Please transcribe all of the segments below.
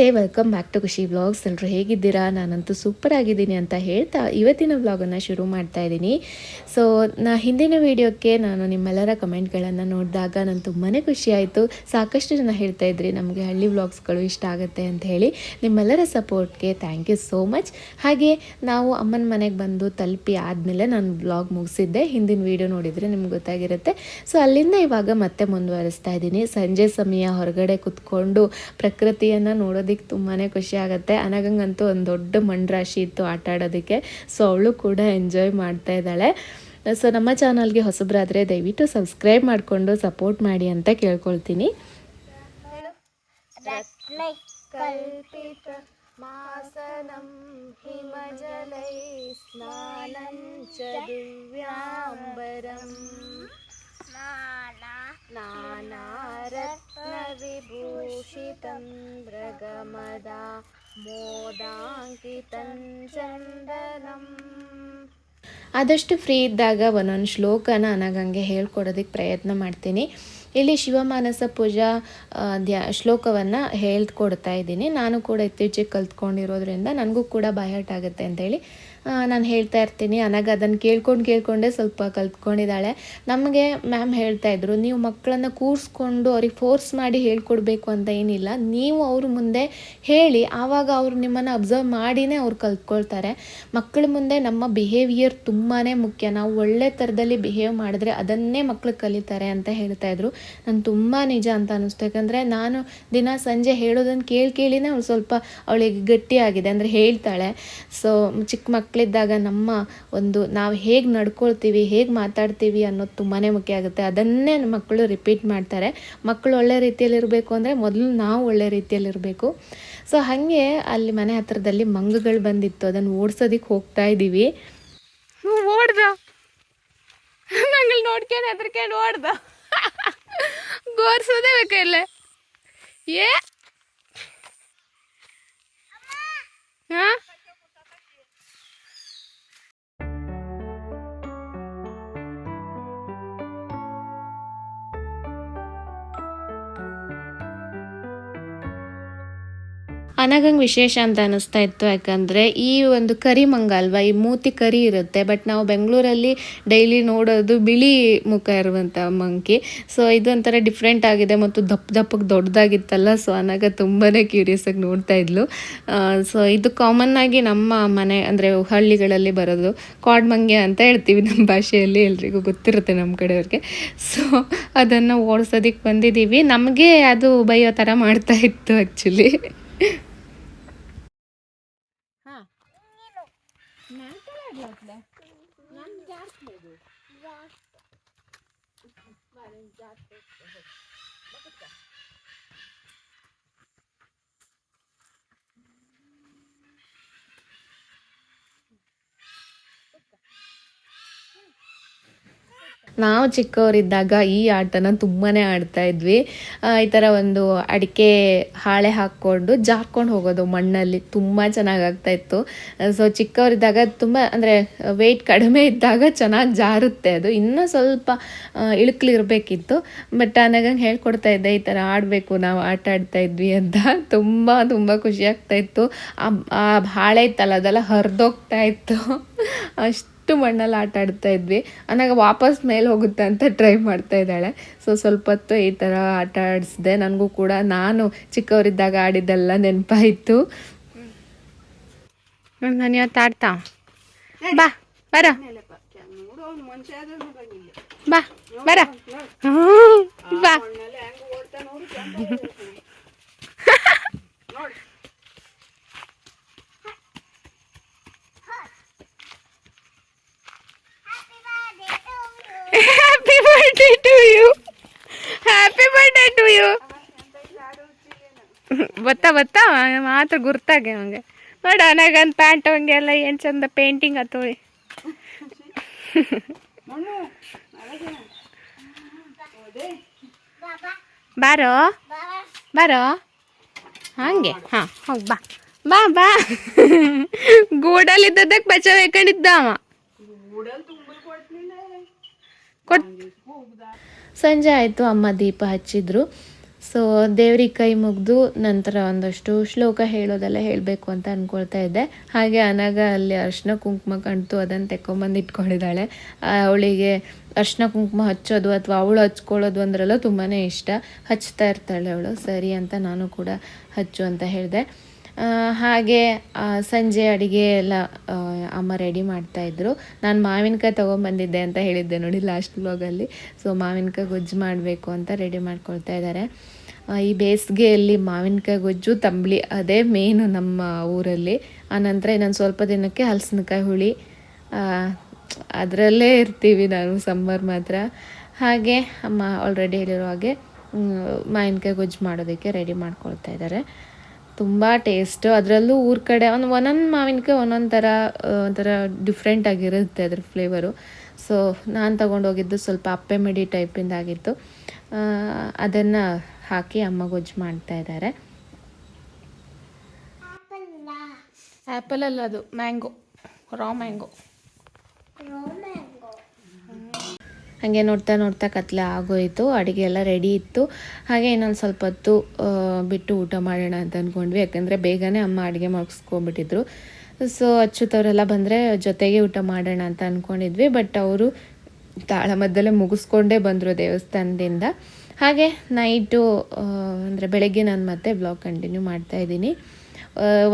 ನಮಸ್ತೆ welcome back to Khushi vlogs ಎಲ್ಲರೂ ಹೇಗಿದ್ದೀರಾ? ನಾನಂತೂ ಸೂಪರ್ ಆಗಿದ್ದೀನಿ ಅಂತ ಹೇಳ್ತಾ ಇವತ್ತಿನ ವ್ಲಾಗನ್ನು ಶುರು ಮಾಡ್ತಾ ಇದ್ದೀನಿ. ಸೊ ನಾ ಹಿಂದಿನ ವಿಡಿಯೋಕ್ಕೆ ನಾನು ನಿಮ್ಮೆಲ್ಲರ ಕಮೆಂಟ್ಗಳನ್ನು ನೋಡಿದಾಗ ನಾನು ತುಂಬಾ ಖುಷಿಯಾಯಿತು ಸಾಕಷ್ಟು ಜನ ಹೇಳ್ತಾ ಇದ್ರಿ, ನಮಗೆ ಹಳ್ಳಿ ವ್ಲಾಗ್ಸ್ಗಳು ಇಷ್ಟ ಆಗುತ್ತೆ ಅಂತ ಹೇಳಿ. ನಿಮ್ಮೆಲ್ಲರ ಸಪೋರ್ಟ್ಗೆ ಥ್ಯಾಂಕ್ ಯು ಸೋ ಮಚ್ ಹಾಗೆ, ನಾವು ಅಮ್ಮನ ಮನೆಗೆ ಬಂದು ತಲುಪಿ ಆದಮೇಲೆ ನಾನು ವ್ಲಾಗ್ ಮುಗಿಸಿದ್ದೆ. ಹಿಂದಿನ ವಿಡಿಯೋ ನೋಡಿದರೆ ನಿಮ್ಗೆ ಗೊತ್ತಾಗಿರುತ್ತೆ. ಸೊ ಅಲ್ಲಿಂದ ಇವಾಗ ಮತ್ತೆ ಮುಂದುವರಿಸ್ತಾ ಇದ್ದೀನಿ. ಸಂಜೆ ಸಮಯ ಹೊರಗಡೆ ಕುತ್ಕೊಂಡು ಪ್ರಕೃತಿಯನ್ನು ನೋಡೋದಕ್ಕೆ ತುಂಬಾ ಖುಷಿ ಆಗುತ್ತೆ ಅನಗಂಗಂತೂ ಒಂದು ದೊಡ್ಡ ಮಣ್ಣರಾಶಿ ಇತ್ತು ಆಟ ಆಡೋದಕ್ಕೆ ಸೊ ಅವಳು ಕೂಡ ಎಂಜಾಯ್ ಮಾಡ್ತಾ ಇದ್ದಾಳೆ ಸೊ ನಮ್ಮ ಚಾನಲ್ಗೆ ಹೊಸಬ್ರಾದರೆ ದಯವಿಟ್ಟು ಸಬ್ಸ್ಕ್ರೈಬ್ ಮಾಡಿಕೊಂಡು ಸಪೋರ್ಟ್ ಮಾಡಿ ಅಂತ ಕೇಳ್ಕೊಳ್ತೀನಿ कल्पित मासनं हिमजलै स्नानं च दिव्याम्बरम् नानारत्नविभूषितं मृगमदा मोदाङ्कितं चन्दनम् ಆದಷ್ಟು ಫ್ರೀ ಇದ್ದಾಗ ಒಂದೊಂದು ಶ್ಲೋಕನ ಅನಗಂಗೆ ಹೇಳ್ಕೊಡೋದಕ್ಕೆ ಪ್ರಯತ್ನ ಮಾಡ್ತೀನಿ ಇಲ್ಲಿ ಶಿವಮಾನಸ ಪೂಜಾ ಆ, ಧ್ಯ ಶ್ಲೋಕವನ್ನು ಹೇಳ್ಕೊಡ್ತಾ ಇದ್ದೀನಿ ನಾನು ಕೂಡ ಇತ್ತೀಚೆಗೆ ಕಲ್ತ್ಕೊಂಡಿರೋದ್ರಿಂದ ನನಗೂ ಕೂಡ ಬಾಯಾಟ ಆಗುತ್ತೆ ಅಂತೇಳಿ ಆ, ನಾನು ಹೇಳ್ತಾ ಇರ್ತೀನಿ. ಅನಗ ಅದನ್ನು ಕೇಳ್ಕೊಂಡು ಕೇಳ್ಕೊಂಡೇ ಸ್ವಲ್ಪ ಕಲ್ತ್ಕೊಂಡಿದ್ದಾಳೆ. ನಮಗೆ ಮ್ಯಾಮ್ ಹೇಳ್ತಾ ಇದ್ರು, ನೀವು ಮಕ್ಕಳನ್ನು ಕೂರಿಸ್ಕೊಂಡು ಅವ್ರಿಗೆ ಫೋರ್ಸ್ ಮಾಡಿ ಹೇಳ್ಕೊಡ್ಬೇಕು ಅಂತ ಏನಿಲ್ಲ. ನೀವು ಅವ್ರ ಮುಂದೆ ಹೇಳಿ, ಆವಾಗ ಅವರು ನಿಮ್ಮನ್ನು ಅಬ್ಸರ್ವ್ ಮಾಡಿನೇ ಅವ್ರು ಕಲ್ತ್ಕೊಳ್ತಾರೆ. ಮಕ್ಕಳ ಮುಂದೆ ನಮ್ಮ ಬಿಹೇವಿಯರ್ ತುಂಬಾ ಮುಖ್ಯ. ನಾವು ಒಳ್ಳೆ ಥರದಲ್ಲಿ ಬಿಹೇವ್ ಮಾಡಿದ್ರೆ ಅದನ್ನೇ ಮಕ್ಕಳು ಕಲಿತಾರೆ ಅಂತ ಹೇಳ್ತಾ ಇದ್ರು. ನಾನು ತುಂಬ ನಿಜ ಅಂತ ಅನ್ನಿಸ್ತು ಯಾಕಂದರೆ ನಾನು ದಿನ ಸಂಜೆ ಹೇಳೋದನ್ನು ಕೇಳಿ ಕೇಳಿನೇ ಅವಳು ಸ್ವಲ್ಪ ಅವಳಿಗೆ ಗಟ್ಟಿಯಾಗಿದೆ ಅಂದರೆ ಹೇಳ್ತಾಳೆ. ಸೊ ಚಿಕ್ಕ ಮಕ್ಕಳಿದ್ದಾಗ ನಮ್ಮ ಒಂದು ನಾವು ಹೇಗೆ ನಡ್ಕೊಳ್ತೀವಿ, ಹೇಗೆ ಮಾತಾಡ್ತೀವಿ ಅನ್ನೋದು ತುಂಬಾ ಮುಖ್ಯ ಆಗುತ್ತೆ. ಅದನ್ನೇ ಮಕ್ಕಳು ರಿಪೀಟ್ ಮಾಡ್ತಾರೆ. ಮಕ್ಕಳು ಒಳ್ಳೆ ರೀತಿಯಲ್ಲಿರಬೇಕು ಅಂದರೆ ಮೊದಲು ನಾವು ಒಳ್ಳೆ ರೀತಿಯಲ್ಲಿರಬೇಕು ಸೊ ಹಾಗೆ ಅಲ್ಲಿ ಮನೆ ಹತ್ರದಲ್ಲಿ ಮಂಗಗಳು ಬಂದಿತ್ತು. ಅದನ್ನು ಓಡಿಸೋದಕ್ಕೆ ಹೋಗ್ತಾ ಇದ್ದೀವಿ. ಓಡ್ದ. ನೋಡ್ಕೊಂಡು ಹೆದರ್ಕೊಂಡು ಓಡ್ದ. ಗೋರ್ಸೋದೇ ಬೇಕಲ್ಲ ಏ ಅನಗಂಗೆ ವಿಶೇಷ ಅಂತ ಅನಿಸ್ತಾ ಇತ್ತು. ಯಾಕಂದರೆ ಈ ಒಂದು ಕರಿ ಮಂಗ ಅಲ್ವಾ, ಈ ಮೂತಿ ಕರಿ ಇರುತ್ತೆ ಬಟ್ ನಾವು ಬೆಂಗಳೂರಲ್ಲಿ ಡೈಲಿ ನೋಡೋದು ಬಿಳಿ ಮುಖ ಇರುವಂಥ ಮಂಕಿ. ಸೊ ಇದು ಒಂಥರ ಡಿಫ್ರೆಂಟ್ ಆಗಿದೆ ಮತ್ತು ದಪ್ಪ ದಪ್ಪಕ್ಕೆ ದೊಡ್ಡದಾಗಿತ್ತಲ್ಲ ಸೊ ಅನಗ ತುಂಬಾ ಕ್ಯೂರಿಯಸ್ ಆಗಿ ನೋಡ್ತಾ ಇದ್ಲು. ಸೊ ಇದು ಕಾಮನ್ ಆಗಿ ನಮ್ಮ ಮನೆ, ಅಂದರೆ ಹಳ್ಳಿಗಳಲ್ಲಿ ಬರೋದು ಕಾಡ್ ಮಂಗೆ ಅಂತ ಹೇಳ್ತೀವಿ ನಮ್ಮ ಭಾಷೆಯಲ್ಲಿ, ಎಲ್ರಿಗೂ ಗೊತ್ತಿರುತ್ತೆ ನಮ್ಮ ಕಡೆಯವ್ರಿಗೆ. ಸೊ ಅದನ್ನು ಓಡಿಸೋದಕ್ಕೆ ಬಂದಿದ್ದೀವಿ. ನಮಗೆ ಅದು ಬೈಯೋ ಥರ ಮಾಡ್ತಾ ಇತ್ತು ಆ್ಯಕ್ಚುಲಿ ನಾವು ಚಿಕ್ಕವರಿದ್ದಾಗ ಈ ಆಟನ ತುಂಬಾ ಆಡ್ತಾ ಇದ್ವಿ. ಈ ಥರ ಒಂದು ಅಡಿಕೆ ಹಾಳೆ ಹಾಕ್ಕೊಂಡು ಜಾರ್ಕೊಂಡು ಹೋಗೋದು ಮಣ್ಣಲ್ಲಿ ತುಂಬ ಚೆನ್ನಾಗಿ ಆಗ್ತಾ ಇತ್ತು ಸೊ ಚಿಕ್ಕವರಿದ್ದಾಗ ತುಂಬ, ಅಂದರೆ ವೆಯ್ಟ್ ಕಡಿಮೆ ಇದ್ದಾಗ ಚೆನ್ನಾಗಿ ಜಾರುತ್ತೆ ಅದು. ಇನ್ನೂ ಸ್ವಲ್ಪ ಇಳುಕ್ಲಿರ್ಬೇಕಿತ್ತು. ಬಟ್ ನನಗಂಗೆ ಹೇಳ್ಕೊಡ್ತಾ ಇದ್ದೆ, ಈ ಥರ ಆಡಬೇಕು, ನಾವು ಆಟ ಆಡ್ತಾ ಇದ್ವಿ ಅಂತ. ತುಂಬ ತುಂಬ ಖುಷಿ ಆಗ್ತಾ ಇತ್ತು. ಆ ಹಾಳೆ ಇತ್ತಲ್ಲ ಅದೆಲ್ಲ ಹರಿದೋಗ್ತಾ ಇತ್ತು. ಅಷ್ಟು ಮಣ್ಣಲ್ಲಿ ಆಟ ಆಡ್ತಾ ಇದ್ವಿ. ಅನಾಗ ವಾಪಸ್ ಮೇಲೆ ಹೋಗುತ್ತೆ ಅಂತ ಟ್ರೈ ಮಾಡ್ತಾ ಇದ್ದಾಳೆ. ಸೊ ಸ್ವಲ್ಪ ಹೊತ್ತು ಈ ಥರ ಆಟ ಆಡಿಸಿದೆ. ನನಗೂ ಕೂಡ ನಾನು ಚಿಕ್ಕವರಿದ್ದಾಗ ಆಡಿದ್ದೆಲ್ಲ ನೆನಪಾಯಿತು. ನಾನು ಇವತ್ತು ಆಡ್ತಾ. ಬಾ ಬರ. ಬಾ ಬರ. ಬಾ. Happy birthday to you happy birthday to you ಬತ್ತಾ ಬತ್ತಾ? ಮಾತ್ರ ಗುರ್ತಾಗೆ ಅವಂಗೆ ನೋಡ ನನಗೊಂದು ಪ್ಯಾಂಟ್ ಅವಂಗೆಲ್ಲ ಏನು ಚಂದ ಪೇಂಟಿಂಗ್ ಹತ್ತೋಳಿ ಬಾರೋ? ಬಾರೋ? ಹಂಗೆ ಹಾಂ ಹೋಗಿ ಬಾ. ಬಾ ಬಾ. ಗೂಡಲ್ಲಿದ್ದದಕ್ಕೆ ಬಚಾವ್ ಹಾಕೊಂಡಿದ್ದ ಅವ. ಸಂಜೆ ಆಯಿತು, ಅಮ್ಮ ದೀಪ ಹಚ್ಚಿದ್ರು. ಸೊ ದೇವ್ರಿಗೆ ಕೈ ಮುಗಿದು ನಂತರ ಒಂದಷ್ಟು ಶ್ಲೋಕ ಹೇಳೋದೆಲ್ಲ ಹೇಳಬೇಕು ಅಂತ ಅಂದ್ಕೊಳ್ತಾ ಇದ್ದೆ. ಹಾಗೆ ಅನಗ ಅಲ್ಲಿ ಅರ್ಶಿನ ಕುಂಕುಮ ಕಣ್ತು ಅದನ್ನು ತೆಕ್ಕೊಂಬಂದು ಇಟ್ಕೊಂಡಿದ್ದಾಳೆ. ಅವಳಿಗೆ ಅರ್ಶಿನ ಕುಂಕುಮ ಹಚ್ಚೋದು ಅಥವಾ ಅವಳು ಹಚ್ಕೊಳ್ಳೋದು ಅಂದ್ರೆಲ್ಲ ತುಂಬಾ ಇಷ್ಟ. ಹಚ್ತಾ ಇರ್ತಾಳೆ ಅವಳು. ಸರಿ ಅಂತ ನಾನು ಕೂಡ ಹಚ್ಚು ಅಂತ ಹೇಳಿದೆ. ಹಾಗೆ ಸಂಜೆ ಅಡುಗೆ ಎಲ್ಲ ಅಮ್ಮ ರೆಡಿ ಮಾಡ್ತಾಯಿದ್ರು ನಾನು ಮಾವಿನಕಾಯಿ ತೊಗೊಂಬಂದಿದ್ದೆ ಅಂತ ಹೇಳಿದ್ದೆ ನೋಡಿ ಲಾಸ್ಟ್ ಬ್ಲಾಗಲ್ಲಿ ಸೊ ಮಾವಿನಕಾಯಿ ಗೊಜ್ಜು ಮಾಡಬೇಕು ಅಂತ ರೆಡಿ ಮಾಡ್ಕೊಳ್ತಾ ಇದ್ದಾರೆ ಈ ಬೇಸಿಗೆಯಲ್ಲಿ ಮಾವಿನಕಾಯಿ ಗೊಜ್ಜು ತಂಬಳಿ ಅದೇ ಮೇನು ನಮ್ಮ ಊರಲ್ಲಿ. ಆನಂತರ ಇನ್ನೊಂದು ಸ್ವಲ್ಪ ದಿನಕ್ಕೆ ಹಲಸಿನಕಾಯಿ ಹುಳಿ. ಅದರಲ್ಲೇ ಇರ್ತೀವಿ ನಾನು ಸಮ್ಮರ್ ಮಾತ್ರ. ಹಾಗೆ ಅಮ್ಮ ಆಲ್ರೆಡಿ ಹೇಳಿರೋ ಹಾಗೆ ಮಾವಿನಕಾಯಿ ಗೊಜ್ಜು ಮಾಡೋದಕ್ಕೆ ರೆಡಿ ಮಾಡ್ಕೊಳ್ತಾ ಇದ್ದಾರೆ ತುಂಬ ಟೇಸ್ಟ್ ಅದರಲ್ಲೂ ಊರ ಕಡೆ ಒಂದು ಒಂದೊಂದು ಮಾವಿನಕಾಯಿ ಒಂದೊಂದು ಥರ ಒಂಥರ ಡಿಫ್ರೆಂಟ್ ಆಗಿರುತ್ತೆ ಅದ್ರ ಫ್ಲೇವರು ಸೊ ನಾನು ತೊಗೊಂಡೋಗಿದ್ದು ಸ್ವಲ್ಪ ಅಪ್ಪೆ ಮಿಡಿ ಟೈಪಿಂದ ಆಗಿತ್ತು. ಅದನ್ನು ಹಾಕಿ ಅಮ್ಮ ಗೊಜ್ಜು ಮಾಡ್ತಾ ಇದ್ದಾರೆ ಆ್ಯಪಲ್ ಅಲ್ಲ ಅದು ಮ್ಯಾಂಗೋ ರಾ ಮ್ಯಾಂಗೋ ಹಾಗೆ ನೋಡ್ತಾ ನೋಡ್ತಾ ಕತ್ಲೆ ಆಗೋಯಿತು, ಅಡುಗೆ ಎಲ್ಲ ರೆಡಿ ಇತ್ತು. ಹಾಗೆ ಇನ್ನೊಂದು ಸ್ವಲ್ಪ ಹೊತ್ತು ಬಿಟ್ಟು ಊಟ ಮಾಡೋಣ ಅಂತ ಅಂದ್ಕೊಂಡ್ವಿ ಯಾಕಂದರೆ ಬೇಗನೆ ಅಮ್ಮ ಅಡುಗೆ ಮುಗಿಸ್ಕೊಂಡ್ಬಿಟ್ಟಿದ್ರು ಸೊ ಅಚ್ಚುತ್ತವರೆಲ್ಲ ಬಂದರೆ ಜೊತೆಗೆ ಊಟ ಮಾಡೋಣ ಅಂತ ಅಂದ್ಕೊಂಡಿದ್ವಿ ಬಟ್ ಅವರು ತಾಳಮದ್ದಲ್ಲೇ ಮುಗಿಸ್ಕೊಂಡೇ ಬಂದರು ದೇವಸ್ಥಾನದಿಂದ. ಹಾಗೆ ನೈಟು ಅಂದರೆ ಬೆಳಗ್ಗೆ ನಾನು ಮತ್ತೆ ಬ್ಲಾಗ್ ಕಂಟಿನ್ಯೂ ಮಾಡ್ತಾ ಇದ್ದೀನಿ.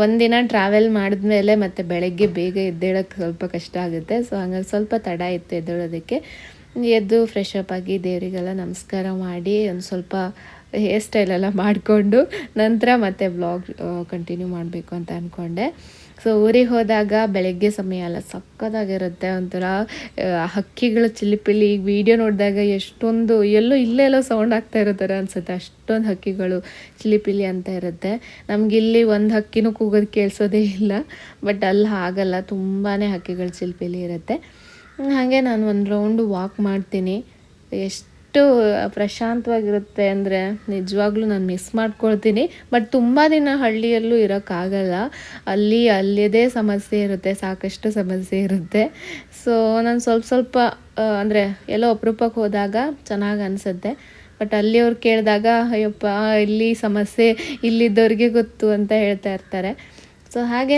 ಒಂದಿನ ಟ್ರಾವೆಲ್ ಮಾಡಿದ್ಮೇಲೆ ಮತ್ತೆ ಬೆಳಗ್ಗೆ ಬೇಗ ಎದ್ದೇಳೋಕ್ಕೆ ಸ್ವಲ್ಪ ಕಷ್ಟ ಆಗುತ್ತೆ. ಸೊ ಹಂಗಾಗಿ ಸ್ವಲ್ಪ ತಡ ಇತ್ತು ಎದ್ದೇಳೋದಕ್ಕೆ. ಎದ್ದು ಫ್ರೆಶ್ ಅಪ್ ಆಗಿ ದೇವರಿಗೆಲ್ಲ ನಮಸ್ಕಾರ ಮಾಡಿ ಒಂದು ಸ್ವಲ್ಪ ಹೇರ್ ಸ್ಟೈಲೆಲ್ಲ ಮಾಡಿಕೊಂಡು ನಂತರ ಮತ್ತೆ ಬ್ಲಾಗ್ ಕಂಟಿನ್ಯೂ ಮಾಡಬೇಕು ಅಂತ ಅಂದ್ಕೊಂಡೆ ಸೊ ಊರಿಗೆ ಹೋದಾಗ ಬೆಳಗ್ಗೆ ಸಮಯ ಎಲ್ಲ ಸಕ್ಕತ್ತಾಗಿರುತ್ತೆ ಒಂಥರ ಹಕ್ಕಿಗಳ ಚಿಲಿಪಿಲಿ ಈಗ ವಿಡಿಯೋ ನೋಡಿದಾಗ ಎಷ್ಟೊಂದು, ಎಲ್ಲೋ ಇಲ್ಲೆಲ್ಲೋ ಸೌಂಡ್ ಆಗ್ತಾ ಇರೋ ಅನ್ಸುತ್ತೆ. ಅನಿಸುತ್ತೆ ಅಷ್ಟೊಂದು ಹಕ್ಕಿಗಳು ಚಿಲಿಪಿಲಿ ಅಂತ ಇರುತ್ತೆ. ನಮಗಿಲ್ಲಿ ಒಂದು ಹಕ್ಕಿನೂ ಕೂಗೋದು ಕೇಳಿಸೋದೇ ಇಲ್ಲ. ಬಟ್ ಅಲ್ಲಿ ಹಾಗಲ್ಲ ತುಂಬಾ ಹಕ್ಕಿಗಳು ಚಿಲಿಪಿಲಿ ಇರುತ್ತೆ. ಹಾಗೆ ನಾನು ಒಂದು ರೌಂಡು ವಾಕ್ ಮಾಡ್ತೀನಿ. ಎಷ್ಟು ಪ್ರಶಾಂತವಾಗಿರುತ್ತೆ ಅಂದರೆ ನಿಜವಾಗ್ಲೂ ನಾನು ಮಿಸ್ ಮಾಡ್ಕೊಳ್ತೀನಿ. ಬಟ್ ತುಂಬ ದಿನ ಹಳ್ಳಿಯಲ್ಲೂ ಇರೋಕ್ಕಾಗಲ್ಲ. ಅಲ್ಲಿ ಅಲ್ಲಿದೇ ಸಮಸ್ಯೆ ಇರುತ್ತೆ, ಸಾಕಷ್ಟು ಸಮಸ್ಯೆ ಇರುತ್ತೆ. ಸೊ ನಾನು ಸ್ವಲ್ಪ ಸ್ವಲ್ಪ ಅಂದರೆ ಎಲ್ಲೋ ಅಪರೂಪಕ್ಕೆ ಹೋದಾಗ ಚೆನ್ನಾಗಿ ಅನಿಸುತ್ತೆ. ಬಟ್ ಅಲ್ಲಿಯವ್ರು ಕೇಳಿದಾಗ, ಅಯ್ಯಪ್ಪ, ಇಲ್ಲಿ ಸಮಸ್ಯೆ, ಇಲ್ಲಿದ್ದವ್ರಿಗೆ ಗೊತ್ತು ಅಂತ ಹೇಳ್ತಾ ಇರ್ತಾರೆ. ಸೊ ಹಾಗೇ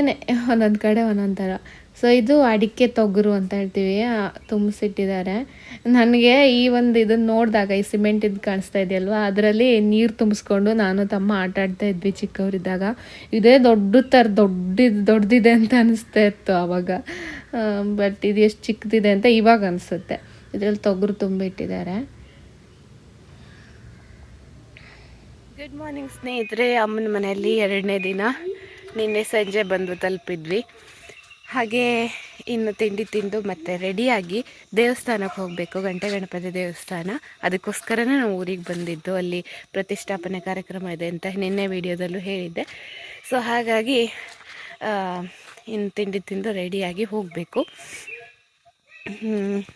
ಒಂದೊಂದು ಕಡೆ ಒಂದೊಂದು ಥರ. ಸೊ ಇದು ಅಡಿಕೆ ತೊಗರು ಅಂತ ಹೇಳ್ತೀವಿ ತುಂಬಿಸಿಟ್ಟಿದ್ದಾರೆ. ನನಗೆ ಈ ಒಂದು ಇದನ್ನು ನೋಡಿದಾಗ, ಈ ಸಿಮೆಂಟ್ ಇದು ಕಾಣಿಸ್ತಾ ಇದೆಯಲ್ವಾ? ಅದರಲ್ಲಿ ನೀರು ತುಂಬಿಸ್ಕೊಂಡು ನಾನು ತಮ್ಮ ಆಟ ಆಡ್ತಾ ಇದ್ವಿ ಚಿಕ್ಕವರಿದ್ದಾಗ. ಇದೇ ದೊಡ್ಡ ಥರ ದೊಡ್ಡ ದೊಡ್ಡದಿದೆ ಅಂತ ಅನಿಸ್ತಾ ಇತ್ತು ಆವಾಗ ಬಟ್ ಇದು ಎಷ್ಟು ಚಿಕ್ಕದಿದೆ ಅಂತ ಇವಾಗ ಅನಿಸುತ್ತೆ. ಇದರಲ್ಲಿ ತೊಗರು ತುಂಬಿಟ್ಟಿದ್ದಾರೆ. ಗುಡ್ ಮಾರ್ನಿಂಗ್ ಸ್ನೇಹಿತರೆ, ಅಮ್ಮನ ಮನೆಯಲ್ಲಿ ಎರಡನೇ ದಿನ. ನಿನ್ನೆ ಸಂಜೆ ಬಂದು ತಲುಪಿದ್ವಿ. ಹಾಗೆ ಇನ್ನು ತಿಂಡಿ ತಿಂದು ಮತ್ತೆ ರೆಡಿಯಾಗಿ ದೇವಸ್ಥಾನಕ್ಕೆ ಹೋಗಬೇಕು, ಗಂಟೆ ಗಣಪತಿ ದೇವಸ್ಥಾನ. ಅದಕ್ಕೋಸ್ಕರನೇ ನಾವು ಊರಿಗೆ ಬಂದಿದ್ದು, ಅಲ್ಲಿ ಪ್ರತಿಷ್ಠಾಪನೆ ಕಾರ್ಯಕ್ರಮ ಇದೆ ಅಂತ ನಿನ್ನೆ ವಿಡಿಯೋದಲ್ಲೂ ಹೇಳಿದ್ದೆ. ಸೊ ಹಾಗಾಗಿ ಇನ್ನು ತಿಂಡಿ ತಿಂದು ರೆಡಿಯಾಗಿ ಹೋಗಬೇಕು.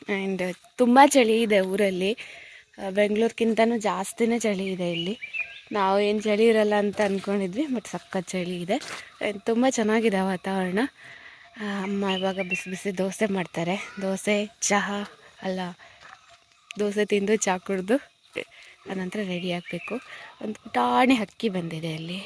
ಆ್ಯಂಡ್ ತುಂಬ ಚಳಿ ಇದೆ ಊರಲ್ಲಿ. ಬೆಂಗಳೂರಿಗಿಂತನೂ ಜಾಸ್ತಿನೇ ಚಳಿ ಇದೆ ಇಲ್ಲಿ. ನಾವು ಏನು ಚಳಿ ಇರಲ್ಲ ಅಂತ ಅಂದ್ಕೊಂಡಿದ್ವಿ ಬಟ್ ಸಖತ್ ಚಳಿ ಇದೆ. ತುಂಬ ಚೆನ್ನಾಗಿದೆ ವಾತಾವರಣ. ಅಮ್ಮ ಇವಾಗ ಬಿಸಿ ಬಿಸಿ ದೋಸೆ ಮಾಡ್ತಾರೆ. ದೋಸೆ, ಚಹಾ, ಅಲ್ಲ, ದೋಸೆ ತಿಂದು ಚಹಾ ಕುಡಿದು ಅನಂತರ ರೆಡಿ ಆಗಬೇಕು. ಒಂದು ಪುಟಾಣಿ ಹಕ್ಕಿ ಬಂದಿದೆ ಅಲ್ಲಿ.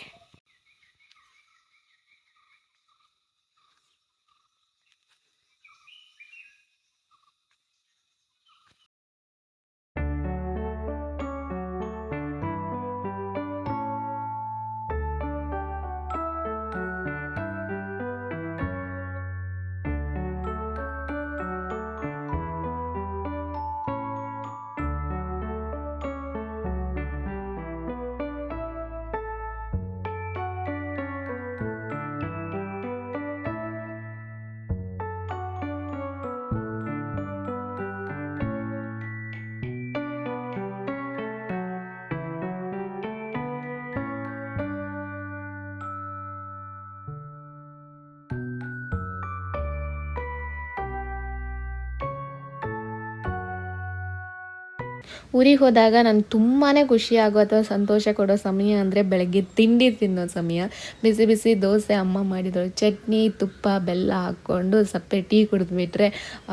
ಊರಿಗೆ ಹೋದಾಗ ನಾನು ತುಂಬಾ ಖುಷಿ ಆಗೋ ಅಥವಾ ಸಂತೋಷ ಕೊಡೋ ಸಮಯ ಅಂದರೆ ಬೆಳಗ್ಗೆ ತಿಂಡಿ ತಿನ್ನೋ ಸಮಯ. ಬಿಸಿ ಬಿಸಿ ದೋಸೆ ಅಮ್ಮ ಮಾಡಿದಳು. ಚಟ್ನಿ, ತುಪ್ಪ, ಬೆಲ್ಲ ಹಾಕ್ಕೊಂಡು ಸಪ್ಪೆ ಟೀ ಕುಡಿದ್ಬಿಟ್ರೆ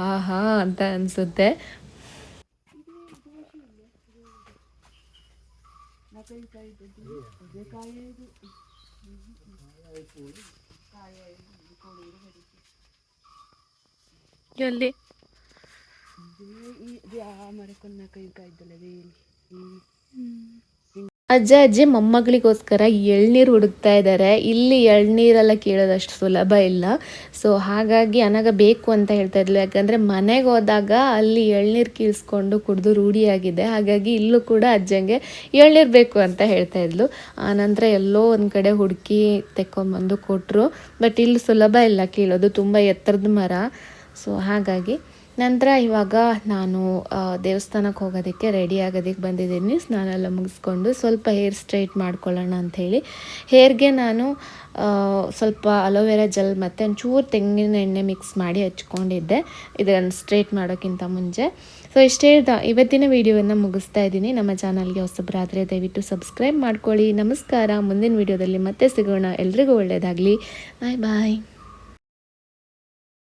ಆಹಾ ಅಂತ ಅನಿಸುತ್ತೆ. ಎಲ್ಲಿ? ಅಜ್ಜ, ಅಜ್ಜಿ ಮೊಮ್ಮಗಳಿಗೋಸ್ಕರ ಎಳ್ನೀರು ಹುಡುಕ್ತಾ ಇದ್ದಾರೆ ಇಲ್ಲಿ ಎಳ್ನೀರೆಲ್ಲ ಕೇಳೋದಷ್ಟು ಸುಲಭ ಇಲ್ಲ. ಸೊ ಹಾಗಾಗಿ ಅನಗ ಬೇಕು ಅಂತ ಹೇಳ್ತಾ ಇದ್ಲು. ಯಾಕಂದರೆ ಮನೆಗೆ ಹೋದಾಗ ಅಲ್ಲಿ ಎಳ್ನೀರು ಕೀಳ್ಸ್ಕೊಂಡು ಕುಡಿದು ರೂಢಿಯಾಗಿದೆ. ಹಾಗಾಗಿ ಇಲ್ಲೂ ಕೂಡ ಅಜ್ಜಂಗೆ ಎಳ್ನೀರು ಬೇಕು ಅಂತ ಹೇಳ್ತಾ ಇದ್ಲು. ಆನಂತರ ಎಲ್ಲೋ ಒಂದು ಕಡೆ ಹುಡುಕಿ ತೆಕ್ಕೊಂಬಂದು ಕೊಟ್ಟರು ಬಟ್ ಇಲ್ಲಿ ಸುಲಭ ಇಲ್ಲ ಕೀಳೋದು. ತುಂಬ ಎತ್ತರದ ಮರ. ಸೊ ಹಾಗಾಗಿ ನಂತರ ಇವಾಗ ನಾನು ದೇವಸ್ಥಾನಕ್ಕೆ ಹೋಗೋದಕ್ಕೆ ರೆಡಿ ಆಗೋದಕ್ಕೆ ಬಂದಿದ್ದೀನಿ. ಸ್ನಾನ ಎಲ್ಲ ಮುಗಿಸ್ಕೊಂಡು ಸ್ವಲ್ಪ ಹೇರ್ ಸ್ಟ್ರೈಟ್ ಮಾಡ್ಕೊಳ್ಳೋಣ ಅಂಥೇಳಿ. ಹೇರ್ಗೆ ನಾನು ಸ್ವಲ್ಪ ಅಲೋವೆರಾ ಜೆಲ್ ಮತ್ತು ಒಂಚೂರು ತೆಂಗಿನ ಎಣ್ಣೆ ಮಿಕ್ಸ್ ಮಾಡಿ ಹಚ್ಕೊಂಡಿದ್ದೆ. ಇದನ್ನು ಸ್ಟ್ರೈಟ್ ಮಾಡೋಕ್ಕಿಂತ ಮುಂಚೆ. ಸೊ ಇಷ್ಟೇ ಇವತ್ತಿನ ವಿಡಿಯೋವನ್ನು ಮುಗಿಸ್ತಾ ಇದ್ದೀನಿ. ನಮ್ಮ ಚಾನಲ್ಗೆ ಹೊಸಬ್ರಾದರೆ ದಯವಿಟ್ಟು ಸಬ್ಸ್ಕ್ರೈಬ್ ಮಾಡ್ಕೊಳ್ಳಿ. ನಮಸ್ಕಾರ. ಮುಂದಿನ ವಿಡಿಯೋದಲ್ಲಿ ಮತ್ತೆ ಸಿಗೋಣ. ಎಲ್ರಿಗೂ ಒಳ್ಳೆಯದಾಗಲಿ ಬಾಯ್ ಬಾಯ್